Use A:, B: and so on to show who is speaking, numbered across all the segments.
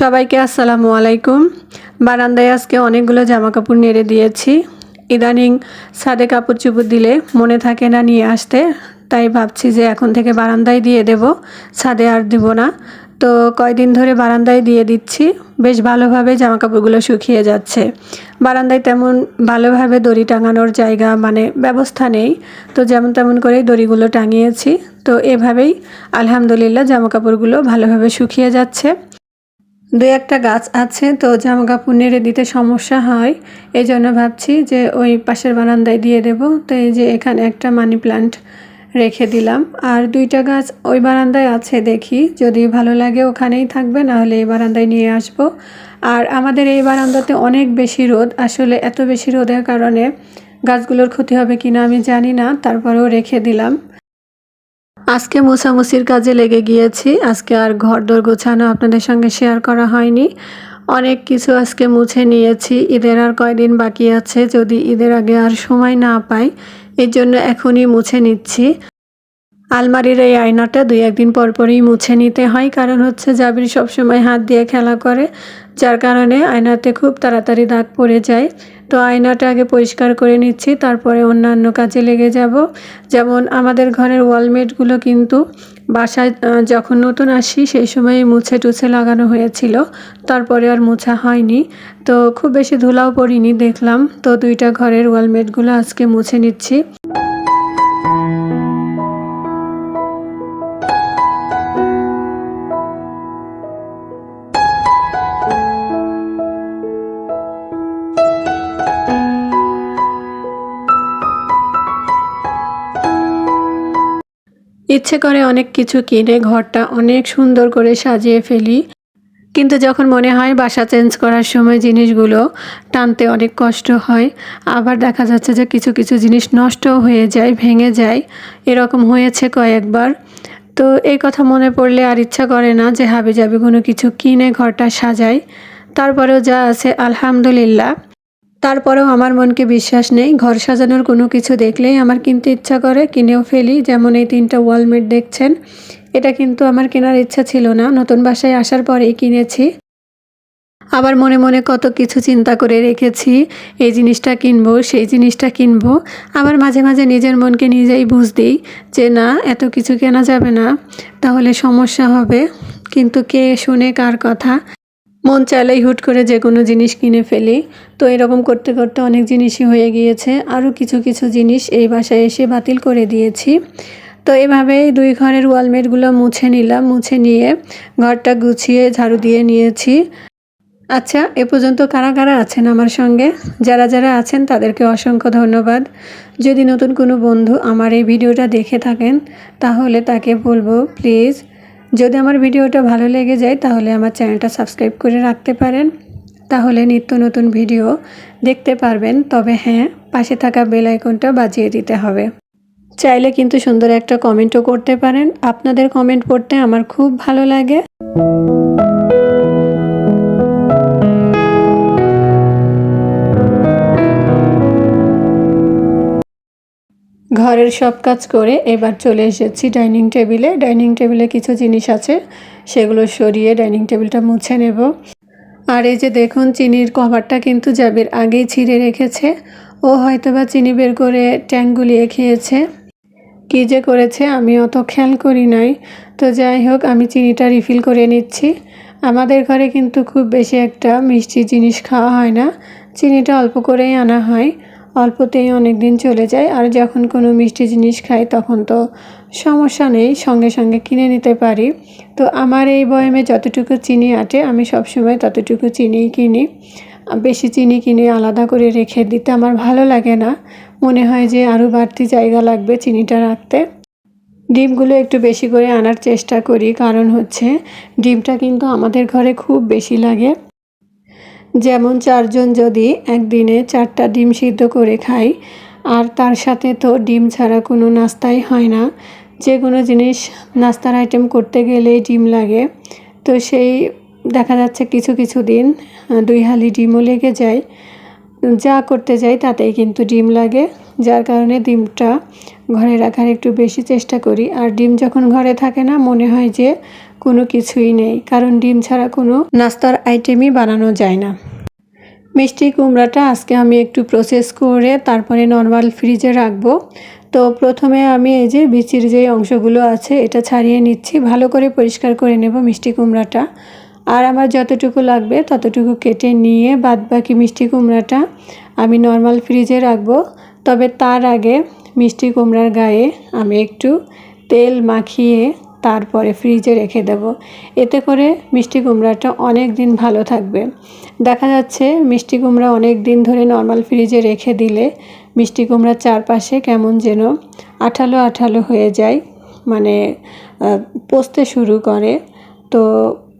A: সবাইকে আসসালামু আলাইকুম। বারান্দায় আজকে অনেকগুলো জামা কাপড় নেড়ে দিয়েছি। ইদানিং ছাদে কাপড় চুপড় দিলে মনে থাকে না নিয়ে আসতে, তাই ভাবছি যে এখন থেকে বারান্দায় দিয়ে দেব। ছাদে আর দেব না। তো কয়দিন ধরে বারান্দায় দিয়ে দিচ্ছি। বেশ ভালোভাবে জামা কাপড়গুলো শুকিয়ে যাচ্ছে। বারান্দায় তেমন ভালোভাবে দড়ি টাঙানোর জায়গা মানে ব্যবস্থা নেই। তো যেমন তেমন করেই দড়িগুলো টাঙিয়েছি। তো এভাবেই আলহামদুলিল্লাহ জামা কাপড়গুলো ভালোভাবে শুকিয়ে যাচ্ছে। দু একটা গাছ আছে, তো জামা কাপড় নেড়ে দিতে সমস্যা হয়। এই জন্য ভাবছি যে ওই পাশের বারান্দায় দিয়ে দেব। তো এই যে এখানে একটা মানি প্লান্ট রেখে দিলাম। আর দুইটা গাছ ওই বারান্দায় আছে দেখি। যদি ভালো লাগে ওখানেই থাকবে নাহলে এই বারান্দায় নিয়ে আসব। আর আমাদের এই বারান্দাতে অনেক বেশি রোদ। আসলে এত বেশি রোদের কারণে গাছগুলোর ক্ষতি হবে কিনা আমি জানি না। তারপরেও রেখে দিলাম। আজকে মোছামুছির কাজে লেগে গিয়েছি। আজকে আর ঘর দোর গোছানো আপনাদের সঙ্গে শেয়ার করা হয়নি। অনেক কিছু আজকে মুছে নিয়েছি। ঈদের আর কয়দিন বাকি আছে, যদি ঈদের আগে আর সময় না পাই, এর জন্য এখনই মুছে নিচ্ছি। আলমারির এই আয়নাটা দুই একদিন পর পরই মুছে নিতে হয়, কারণ হচ্ছে জাবির সবসময় হাত দিয়ে খেলা করে, যার কারণে আয়নাতে খুব তাড়াতাড়ি দাগ পড়ে যায়। তো আয়নাটা আগে পরিষ্কার করে নিচ্ছি, তারপরে অন্যান্য কাজে লেগে যাব। যেমন আমাদের ঘরের ওয়ালমেটগুলো কিন্তু বাসায় যখন নতুন আসি সেই সময় মুছে টুছে লাগানো হয়েছিল, তারপরে আর মুছা হয়নি। তো খুব বেশি ধুলাও পড়িনি, দেখলাম। তো দুইটা ঘরের ওয়ালমেটগুলো আজকে মুছে নিচ্ছি। ইচ্ছে করে অনেক কিছু কিনে ঘরটা অনেক সুন্দর করে সাজিয়ে ফেলি। কিন্তু যখন মনে হয় বাসা চেঞ্জ করার সময় জিনিসগুলো টানতে অনেক কষ্ট হয়, আবার দেখা যাচ্ছে যে কিছু কিছু জিনিস নষ্টও হয়ে যায়, ভেঙে যায়। এরকম হয়েছে কয়েকবার। তো এই কথা মনে পড়লে আর ইচ্ছা করে না যে হাবি যাবি কোনো কিছু কিনে ঘরটা সাজাই। তারপরেও যা আছে, আলহামদুলিল্লাহ। তারপরেও আমার মনকে বিশ্বাস নেই। ঘর সাজানোর কোনো কিছু দেখলেই আমার কিনতে ইচ্ছা করে কিনেও ফেলি, যেমন এই তিনটা ওয়ালমেট দেখছেন। এটা কিন্তু আমার কেনার ইচ্ছা ছিল না। নতুন বাসায় আসার পরেই কিনেছি। আবার মনে মনে কত কিছু চিন্তা করে রেখেছি, এই জিনিসটা কিনবো, সেই জিনিসটা কিনবো। আবার মাঝে মাঝে নিজের মনকে নিজেই বুঝ দিই যে, না, এত কিছু কেনা যাবে না, তাহলে সমস্যা হবে। কিন্তু কে শুনে কার কথা? মন চাইলেই হুট করে যে কোনো জিনিস কিনে ফেলি। তো এরকম করতে করতে অনেক জিনিসই হয়ে গিয়েছে। আরও কিছু কিছু জিনিস এই বাসায় এসে বাতিল করে দিয়েছি। তো এভাবেই দুই ঘরের ওয়ালমেটগুলো মুছে নিলাম, মুছে নিয়ে ঘরটা গুছিয়ে ঝাড়ু দিয়ে নিয়েছি। আচ্ছা এ পর্যন্ত কারা কারা আছেন আমার সঙ্গে? যারা যারা আছেন তাদেরকে অসংখ্য ধন্যবাদ। যদি নতুন কোনো বন্ধু আমার এই ভিডিওটা দেখে থাকেন, তাহলে তাকে বলব, প্লিজ যদি আমার ভিডিওটা ভালো লেগে যায়, তাহলে আমার চ্যানেলটা সাবস্ক্রাইব করে রাখতে পারেন। তাহলে নিত্য নতুন ভিডিও দেখতে পারবেন। তবে হ্যাঁ পাশে থাকা বেল আইকনটা বাজিয়ে দিতে হবে। চাইলে কিন্তু সুন্দর একটা কমেন্টও করতে পারেন। আপনাদের কমেন্ট পড়তে আমার খুব ভালো লাগে। ঘরের সব কাজ করে এবার চলে এসেছি ডাইনিং টেবিলে। ডাইনিং টেবিলে কিছু জিনিস আছে, সেগুলো সরিয়ে ডাইনিং টেবিলটা মুছে নেব। আর এই যে দেখুন, চিনির কভারটা কিন্তু জাবির আগেই ছিঁড়ে রেখেছে। ও হয়তোবা চিনি বের করে ট্যাঙ্ক গুলিয়ে খেয়েছে। কী যে করেছে, আমি অত খেয়াল করি নাই। তো যাই হোক, আমি চিনিটা রিফিল করে নিচ্ছি। আমাদের ঘরে কিন্তু খুব বেশি একটা মিষ্টি জিনিস খাওয়া হয় না। চিনিটা অল্প করেই আনা হয়। অল্পতেই অনেক দিন চলে যায় আর যখন কোনো মিষ্টি জিনিস খাই তখন তো সমস্যা নেই, সঙ্গে সঙ্গে কিনে নিতে পারি। তো আমার এই বয়মে যতটুকু চিনি আটে আমি সবসময় ততটুকু চিনিই কিনি। বেশি চিনি কিনে আলাদা করে রেখে দিতে আমার ভালো লাগে না। মনে হয় যে আরও বাড়তি জায়গা লাগবে চিনিটা রাখতে। ডিমগুলো একটু বেশি করে আনার চেষ্টা করি, কারণ হচ্ছে ডিমটা কিন্তু আমাদের ঘরে খুব বেশি লাগে। যেমন চারজন যদি একদিনে চারটা ডিম সিদ্ধ করে খাই আর তার সাথে তো ডিম ছাড়া কোনো নাস্তাই হয় না। যে কোনো জিনিস নাস্তার আইটেম করতে গেলেই ডিম লাগে। তো সেই দেখা যাচ্ছে কিছু কিছু দিন দুই হালি ডিমও লেগে যায়। যা করতে যাই তাতেই কিন্তু ডিম লাগে, যার কারণে ডিমটা ঘরে রাখার একটু বেশি চেষ্টা করি। আর ডিম যখন ঘরে থাকে না, মনে হয় যে কোনো কিছুই নেই। কারণ ডিম ছাড়া কোনো নাস্তার আইটেমই বানানো যায় না। মিষ্টি কুমড়াটা আজকে আমি একটু প্রসেস করে তারপরে নর্মাল ফ্রিজে রাখব। তো প্রথমে আমি এই যে বিচির যে অংশগুলো আছে, এটা ছাড়িয়ে নিচ্ছি। ভালো করে পরিষ্কার করে নেব মিষ্টি কুমড়াটা। আর আমার যতটুকু লাগবে ততটুকু কেটে নিয়ে বাদ বাকি মিষ্টি কুমড়াটা আমি নর্মাল ফ্রিজে রাখব। তবে তার আগে মিষ্টি কুমড়ার গায়ে আমি একটু তেল মাখিয়ে তারপরে ফ্রিজে রেখে দেব। এতে করে মিষ্টি কুমড়াটা অনেক দিন ভালো থাকবে। দেখা যাচ্ছে মিষ্টি কুমড়া অনেক দিন ধরে নর্মাল ফ্রিজে রেখে দিলে মিষ্টি কুমড়ার চারপাশে কেমন যেন আঠালো আঠালো হয়ে যায় মানে পচতে শুরু করে। তো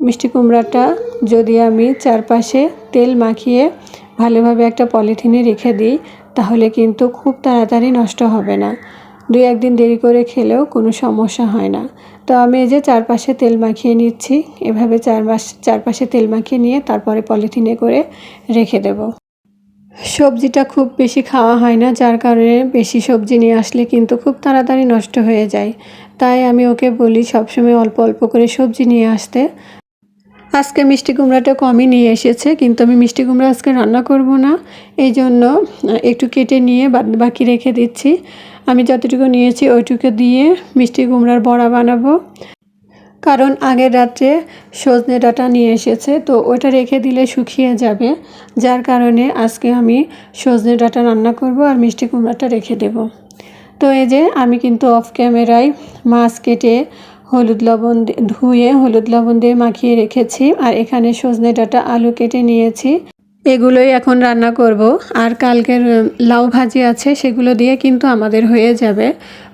A: মিষ্টি কুমড়াটা যদি আমি চারপাশে তেল মাখিয়ে ভালোভাবে একটা পলিথিনে রেখে দিই তাহলে কিন্তু খুব তাড়াতাড়ি নষ্ট হবে না। দুই একদিন দেরি করে খেলেও কোনো সমস্যা হয় না। তো আমি এই যে চারপাশে তেল মাখিয়ে নিচ্ছি, এভাবে চারপাশ, চারপাশে তেল মাখিয়ে নিয়ে তারপরে পলিথিনে করে রেখে দেব। সবজিটা খুব বেশি খাওয়া হয় না, যার কারণে বেশি সবজি নিয়ে আসলে কিন্তু খুব তাড়াতাড়ি নষ্ট হয়ে যায়। তাই আমি ওকে বলি সবসময় অল্প অল্প করে সবজি নিয়ে আসতে। আজকে মিষ্টি কুমড়াটা কমই নিয়ে এসেছে, কিন্তু আমি মিষ্টি কুমড়া আজকে রান্না করব না। এই জন্য একটু কেটে নিয়ে বাকি রেখে দিচ্ছি। আমি যতটুকু নিয়েছি ওইটুকু দিয়ে মিষ্টি কুমড়ার বড়া বানাবো। কারণ আগের রাত্রে সজনে ডাঁটা নিয়ে এসেছে, তো ওটা রেখে দিলে শুকিয়ে যাবে। যার কারণে আজকে আমি সজনে ডাঁটা রান্না করব আর মিষ্টি কুমড়াটা রেখে দেব। তো এই যে, আমি কিন্তু অফ ক্যামেরায় মাছ কেটে হলুদ লবণ ধুয়ে হলুদ লবণ দিয়ে মাখিয়ে রেখেছি। আর এখানে সজনে ডাঁটা আলু কেটে নিয়েছি। এগুলোই এখন রান্না করব। আর কালকের লাউ ভাজি আছে, সেগুলো দিয়ে কিন্তু আমাদের হয়ে যাবে।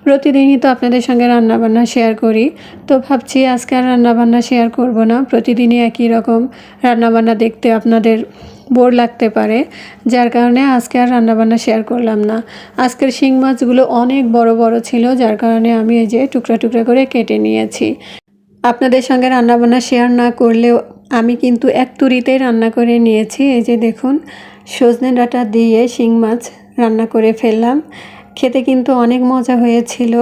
A: প্রতিদিনই তো আপনাদের সঙ্গে রান্নাবান্না শেয়ার করি। তো ভাবছি আজকে আর রান্নাবান্না শেয়ার করব না। প্রতিদিনই একই রকম রান্নাবান্না দেখতে আপনাদের বোর লাগতে পারে। যার কারণে আজকে আর রান্নাবান্না শেয়ার করলাম না। আজকের শিং মাছগুলো অনেক বড় বড় ছিল, যার কারণে আমি এই যে টুকরা টুকরা করে কেটে নিয়েছি। আপনাদের সঙ্গে রান্নাবান্না শেয়ার না করলেও আমি কিন্তু এক তুরিতেই রান্না করে নিয়েছি। এই যে দেখুন, সজনে ডাঁটা দিয়ে শিং মাছ রান্না করে ফেললাম। খেতে কিন্তু অনেক মজা হয়েছিল।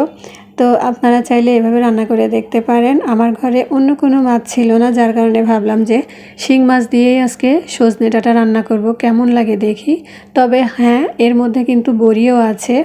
A: তো আপনারা চাইলে এভাবে রান্না করে দেখতে পারেন। আমার ঘরে অন্য কোনো মাছ ছিল না, যার কারণে ভাবলাম যে শিং মাছ দিয়েই আজকে সজনে ডাঁটা রান্না করব। কেমন লাগে দেখি? তবে হ্যাঁ এর মধ্যে কিন্তু বড়িও আছে।